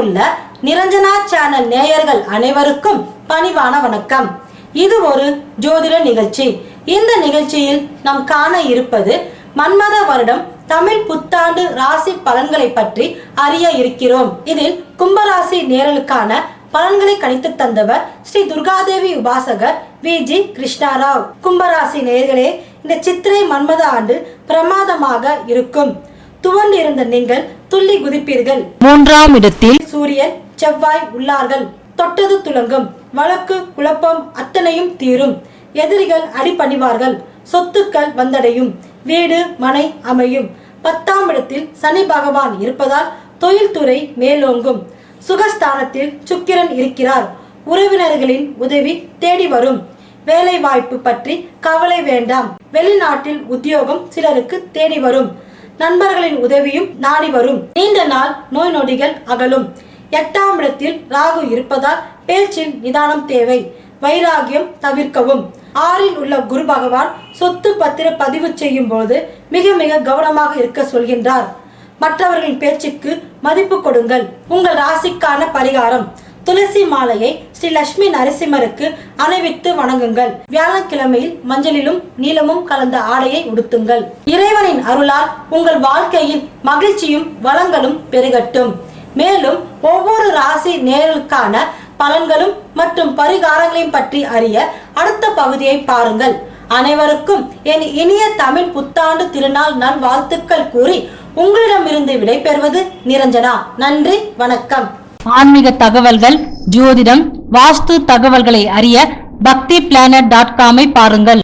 உள்ள நிரஞ்சனா சேனல் நேயர்கள் அனைவருக்கும் பணிவான வணக்கம். இது ஒரு ஜோதிட நிகழ்ச்சி. இந்த நிகழ்ச்சியில் நாம் காண இருப்பது மன்மத வருடம் தமிழ் புத்தாண்டு ராசி பலன்களை பற்றி அறிய இருக்கிறோம். இதில் கும்பராசி நேரலுக்கான பலன்களை கணித்து தந்தவர் ஸ்ரீ துர்காதேவி உபாசகர் வி. ஜி. கிருஷ்ணாராவ். கும்பராசி நேர்களே இந்த சித்திரை மன்மத ஆண்டு பிரமாதமாக இருக்கும். துவண்டிருந்த நீங்கள் துள்ளி குதிப்பீர்கள். மூன்றாம் இடத்தில் சூரியன் செவ்வாய் உள்ளார்கள். தொட்டது துலங்கும். வழக்கு குழப்பம் அத்தனையும் தீரும். எதிரிகள் அடிபணிவார்கள். சொத்துக்கள் வந்தடையும். வீடு மனை அமையும். பத்தாம் இடத்தில் சனி பகவான் இருப்பதால் தொழில்துறை மேலோங்கும். சுகஸ்தானத்தில் சுக்கிரன் இருக்கிறார். உறவினர்களின் உதவி தேடி வரும். வேலை வாய்ப்பு பற்றி கவலை வேண்டாம். வெளிநாட்டில் உத்தியோகம் சிலருக்கு தேடி வரும். நண்பர்களின் உதவியும் நாடி வரும். நீண்ட நாள் நோய் நொடிகள் அகலும். எட்டாம் இடத்தில் ராகு இருப்பதால் பேச்சில் நிதானம் தேவை. வைராகியம் தவிர்க்கவும். ஆறில் உள்ள குரு பகவான் சொத்து பத்திர பதிவு செய்யும் போது மிக மிக கவனமாக இருக்க சொல்கின்றார். மற்றவர்களின் பேச்சுக்கு மதிப்பு கொடுங்கள். உங்கள் ராசிக்கான பரிகாரம். துளசி மாலையை ஸ்ரீ லட்சுமி நரசிம்மருக்கு அணிவித்து வணங்குங்கள். வியாழக்கிழமையில் மஞ்சளிலும் நீளமும் கலந்த ஆடையை உடுத்துங்கள். இறைவனின் அருளால் உங்கள் வாழ்க்கையில் மகிழ்ச்சியும் வளங்களும் பெருகட்டும். மேலும் ஒவ்வொரு ராசி நேர்களுக்கான பலன்களும் மற்றும் பரிகாரங்களையும் பற்றி அறிய அடுத்த பகுதியை பாருங்கள். அனைவருக்கும் என் இனிய தமிழ் புத்தாண்டு திருநாள் நல்வாழ்த்துக்கள் கூறி உங்களிடமிருந்து விடைபெறுவது நிரஞ்சனா. நன்றி வணக்கம். ஆன்மீக தகவல்கள் ஜோதிடம் வாஸ்து தகவல்களை அறிய பக்தி பிளானட் டாட் காமை பாருங்கள்.